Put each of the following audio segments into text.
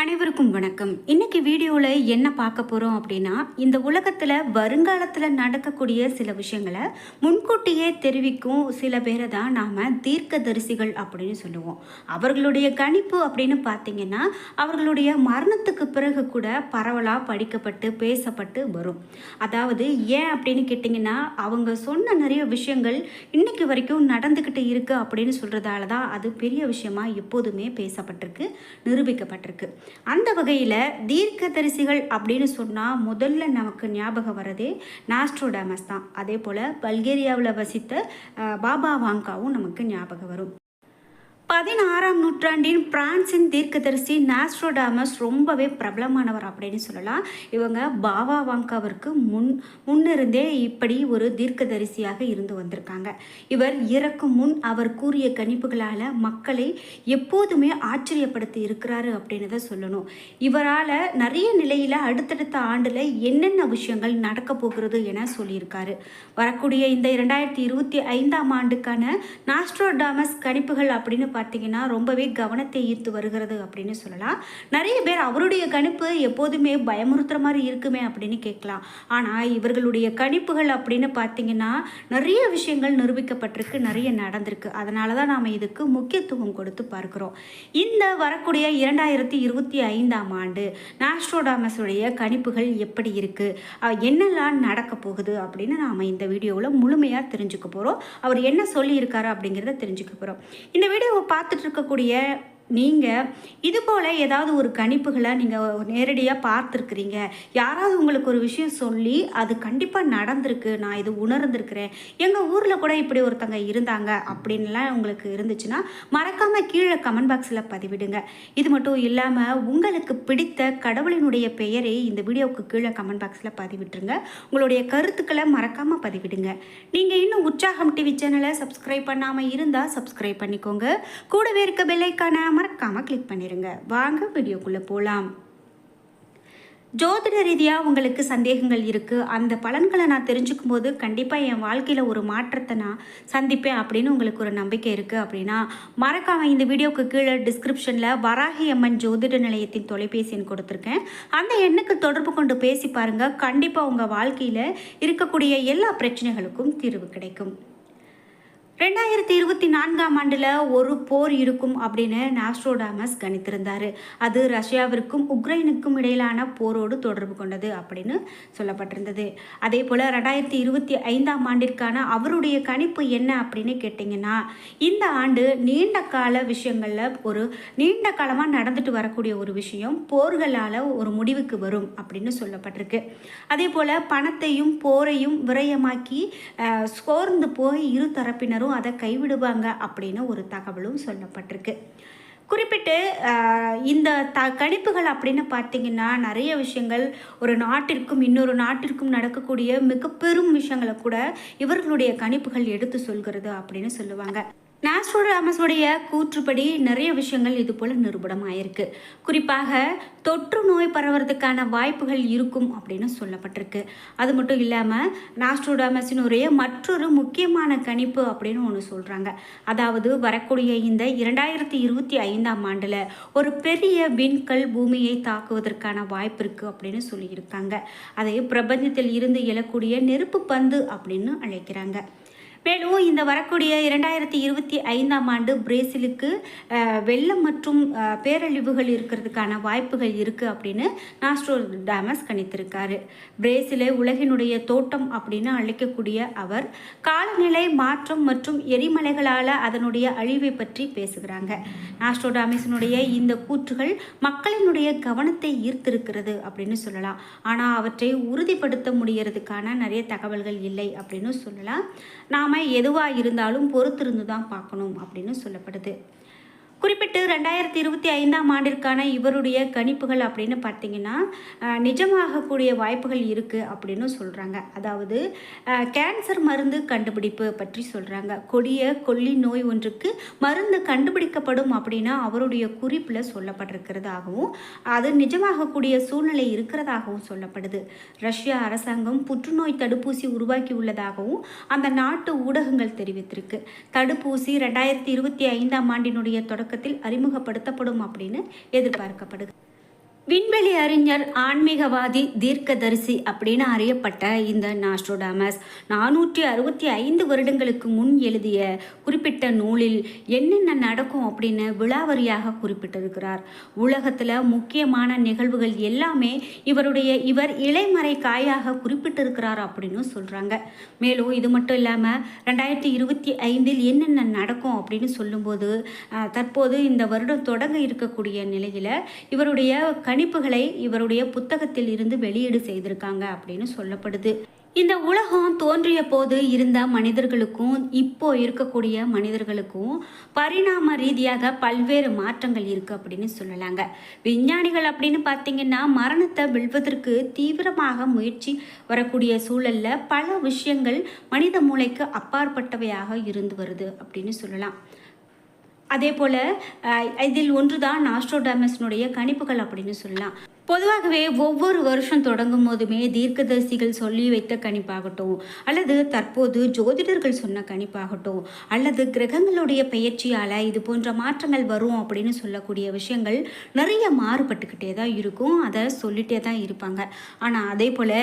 அனைவருக்கும் வணக்கம். இன்னைக்கு வீடியோவில் என்ன பார்க்க போகிறோம் அப்படின்னா இந்த உலகத்தில் வருங்காலத்தில் நடக்கக்கூடிய சில விஷயங்களை முன்கூட்டியே தெரிவிக்கும் சில பேரை தான் நாம் தீர்க்கதரிசிகள் அப்படின்னு சொல்லுவோம். அவர்களுடைய கணிப்பு அப்படின்னு பார்த்தீங்கன்னா அவர்களுடைய மரணத்துக்கு பிறகு கூட பரவலாக படிக்கப்பட்டு பேசப்பட்டு வரும். அதாவது ஏன் அப்படின்னு கேட்டிங்கன்னா அவங்க சொன்ன நிறைய விஷயங்கள் இன்னைக்கு வரைக்கும் நடந்துக்கிட்டு இருக்குது அப்படின்னு சொல்கிறதால தான் அது பெரிய விஷயமா எப்போதுமே பேசப்பட்டிருக்கு நிரூபிக்கப்பட்டிருக்கு. அந்த வகையில் தீர்க்கதரிசிகள் அப்படின்னு சொன்னால் முதல்ல நமக்கு ஞாபகம் வரதே நாஸ்ட்ரோடாமஸ் தான். அதே போல் பல்கேரியாவில் வசித்த பாபா வாங்காவும் நமக்கு ஞாபகம் வரும். பதினாறாம் நூற்றாண்டின் பிரான்சின் தீர்க்கதரிசி நாஸ்ட்ரோடாமஸ் ரொம்பவே பிரபலமானவர் அப்படின்னு சொல்லலாம். இவங்க பாபா வாங்காவிற்கு முன் முன்னிருந்தே இப்படி ஒரு தீர்க்கதரிசியாக இருந்து வந்திருக்காங்க. இவர் இறக்கும் முன் அவர் கூறிய கணிப்புகளால் மக்களை எப்போதுமே ஆச்சரியப்படுத்தி இருக்கிறாரு அப்படின்னு தான் சொல்லணும். இவரால் நிறைய நிலையில் அடுத்தடுத்த ஆண்டில் என்னென்ன விஷயங்கள் நடக்க போகிறது என சொல்லியிருக்காரு. வரக்கூடிய இந்த இரண்டாயிரத்தி இருபத்தி ஐந்தாம் ஆண்டுக்கான நாஸ்ட்ரோடாமஸ் கணிப்புகள் அப்படின்னு பார்த்தீங்கன்னா ரொம்பவே கவனத்தை ஈர்த்து வருகிறது அப்படின்னு சொல்லலாம். நிறைய பேர் அவருடைய கணிப்பு எப்போதுமே பயமுறுத்துற மாதிரி இருக்குமே அப்படின்னு கேட்கலாம். ஆனால் இவர்களுடைய கணிப்புகள் அப்படின்னு பார்த்தீங்கன்னா நிறைய விஷயங்கள் நிரூபிக்கப்பட்டிருக்கு நிறைய நடந்திருக்கு. அதனால தான் நாம் இதுக்கு முக்கியத்துவம் கொடுத்து பார்க்குறோம். இந்த வரக்கூடிய இரண்டாயிரத்தி இருபத்தி ஐந்தாம் ஆண்டு நாஸ்ட்ரோடாமஸுடைய கணிப்புகள் எப்படி இருக்குது என்னெல்லாம் நடக்க போகுது அப்படின்னு நாம் இந்த வீடியோவில் முழுமையாக தெரிஞ்சுக்க போகிறோம் அவர் என்ன சொல்லியிருக்காரு அப்படிங்கிறத தெரிஞ்சுக்க போகிறோம் இந்த வீடியோவை பார்த்துட்டு இருக்கக்கூடிய நீங்கள் இது போல் ஏதாவது ஒரு கணிப்புகளை நீங்கள் நேரடியாக பார்த்துருக்குறீங்க. யாராவது உங்களுக்கு ஒரு விஷயம் சொல்லி அது கண்டிப்பாக நடந்திருக்கு நான் இது உணர்ந்திருக்கிறேன். எங்கள் ஊரில் கூட இப்படி ஒருத்தங்க இருந்தாங்க அப்படின்லாம் உங்களுக்கு இருந்துச்சுன்னா மறக்காமல் கீழே கமெண்ட் பாக்ஸில் பதிவிடுங்க. இது மட்டும் இல்லாமல் உங்களுக்கு பிடித்த கடவுளினுடைய பெயரை இந்த வீடியோவுக்கு கீழே கமெண்ட் பாக்ஸில் பதிவிட்டுருங்க. உங்களுடைய கருத்துக்களை மறக்காமல் பதிவிடுங்க. நீங்கள் இன்னும் உற்சாகம் டிவி சேனலை சப்ஸ்கிரைப் பண்ணாமல் இருந்தால் சப்ஸ்கிரைப் பண்ணிக்கோங்க. கூடவே இருக்க பெல்லைக்கான மறக்காமல் கிளிக் பண்ணிடுங்க வாங்க வீடியோக்குள்ளே போகலாம் ஜோதிட ரீதியாக உங்களுக்கு சந்தேகங்கள் இருக்குது அந்த பலன்களை நான் தெரிஞ்சுக்கும் போது கண்டிப்பாக என் வாழ்க்கையில் ஒரு மாற்றத்தை நான் சந்திப்பேன் அப்படின்னு உங்களுக்கு ஒரு நம்பிக்கை இருக்குது அப்படின்னா மறக்காமல் இந்த வீடியோக்கு கீழே டிஸ்கிரிப்ஷனில் வராகி அம்மன் ஜோதிட நிலையத்தின் தொலைபேசி எண் கொடுத்துருக்கேன். அந்த எண்ணுக்கு தொடர்பு கொண்டு பேசி பாருங்கள் கண்டிப்பாக உங்கள் வாழ்க்கையில் இருக்கக்கூடிய எல்லா பிரச்சனைகளுக்கும் தீர்வு கிடைக்கும். ரெண்டாயிரத்தி இருபத்தி நான்காம் ஆண்டில் ஒரு போர் இருக்கும் அப்படின்னு நாஸ்ட்ரோடாமஸ் கணித்திருந்தார். அது ரஷ்யாவிற்கும் உக்ரைனுக்கும் இடையிலான போரோடு தொடர்பு கொண்டது அப்படின்னு சொல்லப்பட்டிருந்தது. அதே போல் ரெண்டாயிரத்தி இருபத்தி ஐந்தாம் ஆண்டிற்கான அவருடைய கணிப்பு என்ன அப்படின்னு கேட்டிங்கன்னா இந்த ஆண்டு நீண்ட கால விஷயங்களில் ஒரு நீண்ட காலமாக நடந்துட்டு வரக்கூடிய ஒரு விஷயம் போர்களால் ஒரு முடிவுக்கு வரும் அப்படின்னு சொல்லப்பட்டிருக்கு. அதே போல் பணத்தையும் போரையும் விரயமாக்கி சோர்ந்து போய் இரு தரப்பினரும் அதை கைவிடுவாங்க அப்படின்னு ஒரு தகவலும் சொல்லப்பட்டிருக்கு. குறிப்பிட்டு இந்த த கணிப்புகள் அப்படின்னு பார்த்தீங்கன்னா நிறைய விஷயங்கள் ஒரு நாட்டிற்கும் இன்னொரு நாட்டிற்கும் நடக்கக்கூடிய மிக பெரும் விஷயங்களை கூட இவர்களுடைய கணிப்புகள் எடுத்து சொல்கிறது அப்படின்னு சொல்லுவாங்க. நாஸ்ட்ரோடாமஸுடைய கூற்றுப்படி நிறைய விஷயங்கள் இது போல் நிரூபணமாயிருக்கு. குறிப்பாக தொற்று நோய் பரவறதுக்கான வாய்ப்புகள் இருக்கும் அப்படின்னு சொல்லப்பட்டிருக்கு. அது மட்டும் இல்லாமல் நாஸ்ட்ரோடாமஸினுடைய மற்றொரு முக்கியமான கணிப்பு அப்படின்னு ஒன்று சொல்கிறாங்க அதாவது வரக்கூடிய இந்த இரண்டாயிரத்தி இருபத்தி ஐந்தாம் ஆண்டில் ஒரு பெரிய விண்கல் பூமியை தாக்குவதற்கான வாய்ப்பு இருக்குது அப்படின்னு சொல்லியிருக்காங்க. அதை பிரபஞ்சத்தில் இருந்து எழக்கூடிய நெருப்பு பந்து அப்படின்னு அழைக்கிறாங்க. மேலும் இந்த வரக்கூடிய இரண்டாயிரத்தி இருபத்தி ஐந்தாம் ஆண்டு பிரேசிலுக்கு வெள்ளம் மற்றும் பேரழிவுகள் இருக்கிறதுக்கான வாய்ப்புகள் இருக்குது அப்படின்னு நாஸ்ட்ரோடாமஸ் கணித்திருக்காரு. பிரேசிலை உலகினுடைய தோட்டம் அப்படின்னு அழைக்கக்கூடிய அவர் காலநிலை மாற்றம் மற்றும் எரிமலைகளால் அதனுடைய அழிவை பற்றி பேசுகிறாங்க. நாஸ்ட்ரோடாமஸினுடைய இந்த கூற்றுகள் மக்களினுடைய கவனத்தை ஈர்த்திருக்கிறது அப்படின்னு சொல்லலாம். ஆனால் அவற்றை உறுதிப்படுத்த முடியறதுக்கான நிறைய தகவல்கள் இல்லை அப்படின்னு சொல்லலாம். நாம் எதுவாக இருந்தாலும் பொறுத்திருந்து தான் பார்க்கணும் அப்படின்னு சொல்லப்படுது. குறிப்பிட்டு ரெண்டாயிரத்தி இருபத்தி ஐந்தாம் ஆண்டிற்கான இவருடைய கணிப்புகள் அப்படின்னு பார்த்தீங்கன்னா நிஜமாகக்கூடிய வாய்ப்புகள் இருக்குது அப்படின்னு சொல்கிறாங்க அதாவது கேன்சர் மருந்து கண்டுபிடிப்பு பற்றி சொல்கிறாங்க கொடிய கொல்லி நோய் ஒன்றுக்கு மருந்து கண்டுபிடிக்கப்படும் அப்படின்னா அவருடைய குறிப்பில் சொல்லப்பட்டிருக்கிறதாகவும் அது நிஜமாகக்கூடிய சூழ்நிலை இருக்கிறதாகவும் சொல்லப்படுது. ரஷ்யா அரசாங்கம் புற்றுநோய் தடுப்பூசி உருவாக்கி உள்ளதாகவும் அந்த நாட்டு ஊடகங்கள் தெரிவித்திருக்கு. தடுப்பூசி ரெண்டாயிரத்தி இருபத்தி ஐந்தாம் ஆண்டினுடைய தொடக்கத்தில் அறிமுகப்படுத்தப்படும் அப்படின்னு எதிர்பார்க்கப்படுது விண்வெளி அறிஞர் ஆன்மீகவாதி தீர்க்கதரிசி அப்படின்னு அறியப்பட்ட இந்த நாஸ்ட்ரோடாமஸ் நானூற்றி அறுபத்தி ஐந்து வருடங்களுக்கு முன் எழுதிய குறிப்பிட்ட நூலில் என்னென்ன நடக்கும் அப்படின்னு விழாவரியாக குறிப்பிட்டிருக்கிறார். உலகத்தில் முக்கியமான நிகழ்வுகள் எல்லாமே இவருடைய இவர் இலைமறை காயாக குறிப்பிட்டிருக்கிறார் அப்படின்னு சொல்கிறாங்க மேலும் இது மட்டும் இல்லாமல் ரெண்டாயிரத்தி இருபத்தி ஐந்தில் என்னென்ன நடக்கும் அப்படின்னு சொல்லும்போது தற்போது இந்த வருடம் தொடங்க இருக்கக்கூடிய நிலையில் இவருடைய கண் கணிப்புகளை இவருடைய புத்தகத்தில் இருந்து வெளியீடு செய்திருக்காங்க அப்படின்னு சொல்லப்படுது. இந்த உலகம் தோன்றிய போது இருந்த மனிதர்களுக்கும் இப்போ இருக்கக்கூடிய மனிதர்களுக்கும் பரிணாம ரீதியாக பல்வேறு மாற்றங்கள் இருக்கு அப்படின்னு சொல்லலாங்க. விஞ்ஞானிகள் அப்படின்னு பார்த்தீங்கன்னா மரணத்தை வெல்வதற்கு தீவிரமாக முயற்சி வரக்கூடிய சூழல்ல பல விஷயங்கள் மனித மூளைக்கு அப்பாற்பட்டவையாக இருந்து வருது அப்படின்னு சொல்லலாம். அதே போல் இதில் ஒன்று தான் ஆஸ்ட்ரோடாமஸ்னுடைய கணிப்புகள் அப்படின்னு சொல்லலாம். பொதுவாகவே ஒவ்வொரு வருஷம் தொடங்கும் போதுமே தீர்க்கதரிசிகள் சொல்லி வைத்த கணிப்பாகட்டும் அல்லது தற்போது ஜோதிடர்கள் சொன்ன கணிப்பாகட்டும் அல்லது கிரகங்களுடைய பெயர்ச்சியால் இது போன்ற மாற்றங்கள் வரும் அப்படின்னு சொல்லக்கூடிய விஷயங்கள் நிறைய மாறுபட்டுக்கிட்டே தான் இருக்கும். அதை சொல்லிட்டே தான் இருப்பாங்க. ஆனால் அதே போல்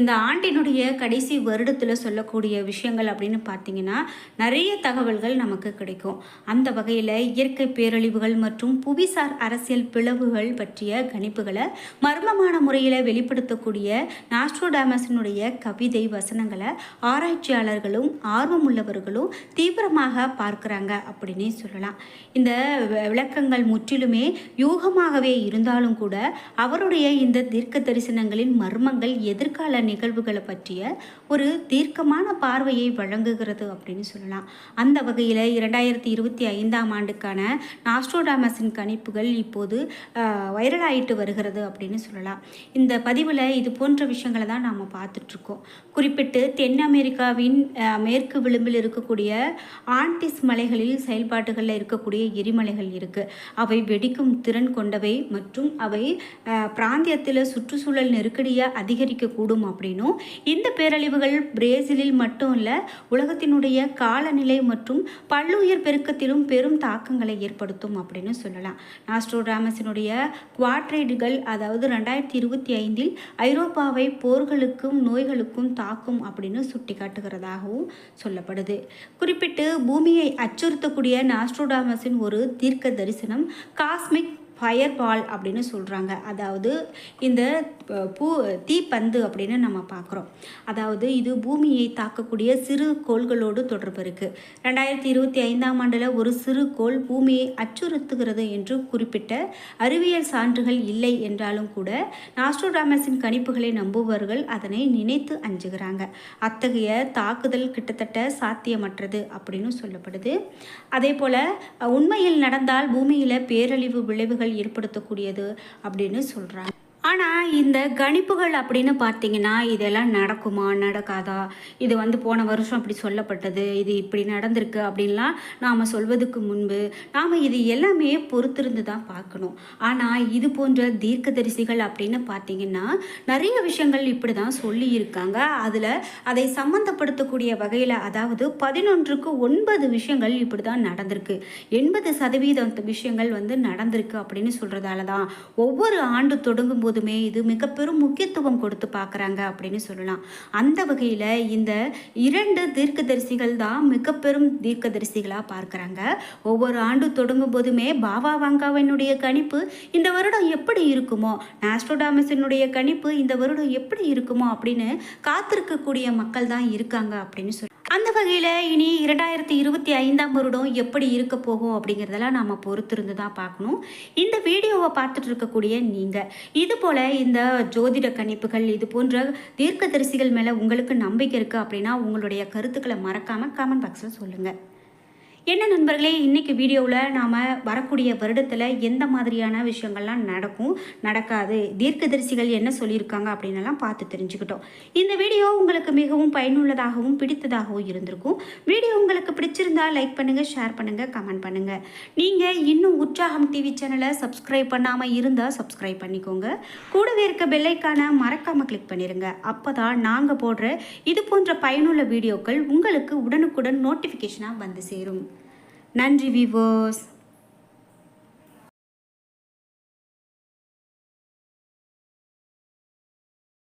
இந்த ஆண்டினுடைய கடைசி வருடத்தில் சொல்லக்கூடிய விஷயங்கள் அப்படின்னு பார்த்தீங்கன்னா நிறைய தகவல்கள் நமக்கு கிடைக்கும். அந்த வகையில் இயற்கை பேரழிவுகள் மற்றும் புவிசார் அரசியல் பிளவுகள் பற்றிய கணிப்புகளை மர்மமான முறையில் வெளிப்படுத்தக்கூடிய நாஸ்ட்ரோடாமஸினுடைய கவிதை வசனங்களை ஆராய்ச்சியாளர்களும் ஆர்வமுள்ளவர்களும் தீவிரமாக பார்க்குறாங்க அப்படின்னே சொல்லலாம். இந்த விளக்கங்கள் முற்றிலுமே யூகமாகவே இருந்தாலும் கூட அவருடைய இந்த தீர்க்க தரிசனங்களின் மர்மங்கள் எதிர்கால நிகழ்வுகளை பற்றிய ஒரு தீர்க்கமான பார்வையை வழங்குகிறது அப்படின்னு சொல்லலாம். அந்த வகையில் இரண்டாயிரத்தி இருபத்தி ஐந்தாம் ஆண்டுக்கான நாஸ்ட்ரோடாமஸின் கணிப்புகள் இப்போது வைரலாயிட்டு வருகிறது அப்படின்னு சொல்லலாம். இந்த பதிவில் இது போன்ற விஷயங்களை தான் நாம் பார்த்துட்ருக்கோம். குறிப்பிட்டு தென் அமெரிக்காவின் மேற்கு விளிம்பில் இருக்கக்கூடிய ஆண்டிஸ் மலைகளில் செயல்பாடுகளில் இருக்கக்கூடிய எரிமலைகள் இருக்குது அவை வெடிக்கும் திறன் கொண்டவை மற்றும் அவை பிராந்தியத்தில் சுற்றுச்சூழல் நெருக்கடியை அதிகரிக்கக்கூடும் அப்படின்னும் இந்த பேரழிவுகள் பிரேசிலில் மட்டும் இல்லை உலகத்தினுடைய காலநிலை மற்றும் பல்லுயிர் பெருக்கத்திலும் பெரும் தாக்கங்களை ஏற்படுத்தும் அப்படின்னு சொல்லலாம். நாஸ்ட்ரோடாமஸினுடைய குவாட்ரைடுகள் அதாவது அதாவது ரெண்டாயிரத்தி இருபத்தி ஐந்தில் ஐரோப்பாவை போர்களுக்கும் நோய்களுக்கும் தாக்கும் அப்படின்னு சுட்டிக்காட்டுகிறதாகவும் சொல்லப்படுது. குறிப்பிட்டு பூமியை அச்சுறுத்தக்கூடிய நாஸ்ட்ரோடாமஸின் ஒரு தீர்க்க தரிசனம் காஸ்மிக் ஃபயர் பால் அப்படின்னு சொல்கிறாங்க அதாவது இந்த பூ தீப்பந்து அப்படின்னு நம்ம பார்க்குறோம். அதாவது இது பூமியை தாக்கக்கூடிய சிறு கோள்களோடு தொடர்பு இருக்குது ரெண்டாயிரத்தி இருபத்தி ஐந்தாம் ஆண்டில் ஒரு சிறு கோள் பூமியை அச்சுறுத்துகிறது என்று குறிப்பிட்ட அறிவியல் சான்றுகள் இல்லை என்றாலும் கூட நாஸ்ட்ரோடாமஸின் கணிப்புகளை நம்புபவர்கள் அதனை நினைத்து அஞ்சுகிறாங்க. அத்தகைய தாக்குதல் கிட்டத்தட்ட சாத்தியமற்றது அப்படின்னு சொல்லப்படுது. அதே போல் உண்மையில் நடந்தால் பூமியில் பேரழிவு விளைவுகள் ஏற்படுத்தக்கூடியது அப்படின்னு சொல்கிறாங்க ஆனால் இந்த கணிப்புகள் அப்படின்னு பார்த்தீங்கன்னா இதெல்லாம் நடக்குமா? நடக்காதா? இது வந்து போன வருஷம் அப்படி சொல்லப்பட்டது இது இப்படி நடந்திருக்கு அப்படின்லாம் நாம் சொல்வதுக்கு முன்பு நாம் இது எல்லாமே பொறுத்திருந்து தான் பார்க்கணும். ஆனால் இது போன்ற தீர்க்கதரிசிகள் அப்படின்னு பார்த்தீங்கன்னா நிறைய விஷயங்கள் இப்படி தான் சொல்லியிருக்காங்க. அதில் அதை சம்மந்தப்படுத்தக்கூடிய வகையில் அதாவது பதினொன்றுக்கு ஒன்பது விஷயங்கள் இப்படி தான் நடந்திருக்கு. எண்பது சதவீதம் விஷயங்கள் வந்து நடந்திருக்கு அப்படின்னு சொல்கிறதால தான் ஒவ்வொரு ஆண்டு தொடங்கும் போதுமே இது மிக பெரும் முக்கியத்துவம் கொடுத்து பார்க்குறாங்க அப்படின்னு சொல்லலாம். அந்த வகையில் இந்த இரண்டு தீர்க்கதரிசிகள் தான் மிக பெரும் தீர்க்கதரிசிகளாக பார்க்குறாங்க. ஒவ்வொரு ஆண்டு தொடங்கும் போதுமே பாபா வாங்காவினுடைய கணிப்பு இந்த வருடம் எப்படி இருக்குமோ நாஸ்ட்ரோடாமஸினுடைய கணிப்பு இந்த வருடம் எப்படி இருக்குமோ அப்படின்னு காத்திருக்கக்கூடிய மக்கள் தான் இருக்காங்க அப்படின்னு சொல்லி அந்த வகையில் இனி இரண்டாயிரத்தி இருபத்தி ஐந்தாம் வருடம் எப்படி இருக்க போகும் அப்படிங்கிறதெல்லாம் நம்ம பொறுத்திருந்து தான் பார்க்கணும். இந்த வீடியோவை பார்த்துட்டு இருக்கக்கூடிய நீங்கள் இது போல் இந்த ஜோதிட கணிப்புகள் இது போன்ற தீர்க்கதரிசிகள் மேலே உங்களுக்கு நம்பிக்கை இருக்குது அப்படின்னா உங்களுடைய கருத்துக்களை மறக்காமல் கமெண்ட் பாக்ஸில் சொல்லுங்கள் என்ன நண்பர்களே இன்னைக்கு வீடியோவில் நாம் வரக்கூடிய வருடத்தில் எந்த மாதிரியான விஷயங்கள்லாம் நடக்கும் நடக்காது தீர்க்கதரிசிகள் என்ன சொல்லியிருக்காங்க அப்படின்னலாம் பார்த்து தெரிஞ்சுக்கிட்டோம். இந்த வீடியோ உங்களுக்கு மிகவும் பயனுள்ளதாகவும் பிடித்ததாகவும் இருந்திருக்கும். வீடியோ உங்களுக்கு பிடிச்சிருந்தால் லைக் பண்ணுங்கள் ஷேர் பண்ணுங்கள் கமெண்ட் பண்ணுங்கள் நீங்கள் இன்னும் உற்சாகம் டிவி சேனலை சப்ஸ்கிரைப் பண்ணாமல் இருந்தால் சப்ஸ்கிரைப் பண்ணிக்கோங்க. கூடவே இருக்க பெல்லைக்கான மறக்காமல் கிளிக் பண்ணிடுங்க அப்போ தான் நாங்கள் போடுற இது போன்ற பயனுள்ள வீடியோக்கள் உங்களுக்கு உடனுக்குடன் நோட்டிஃபிகேஷனாக வந்து சேரும். நன்றி விவோஸ்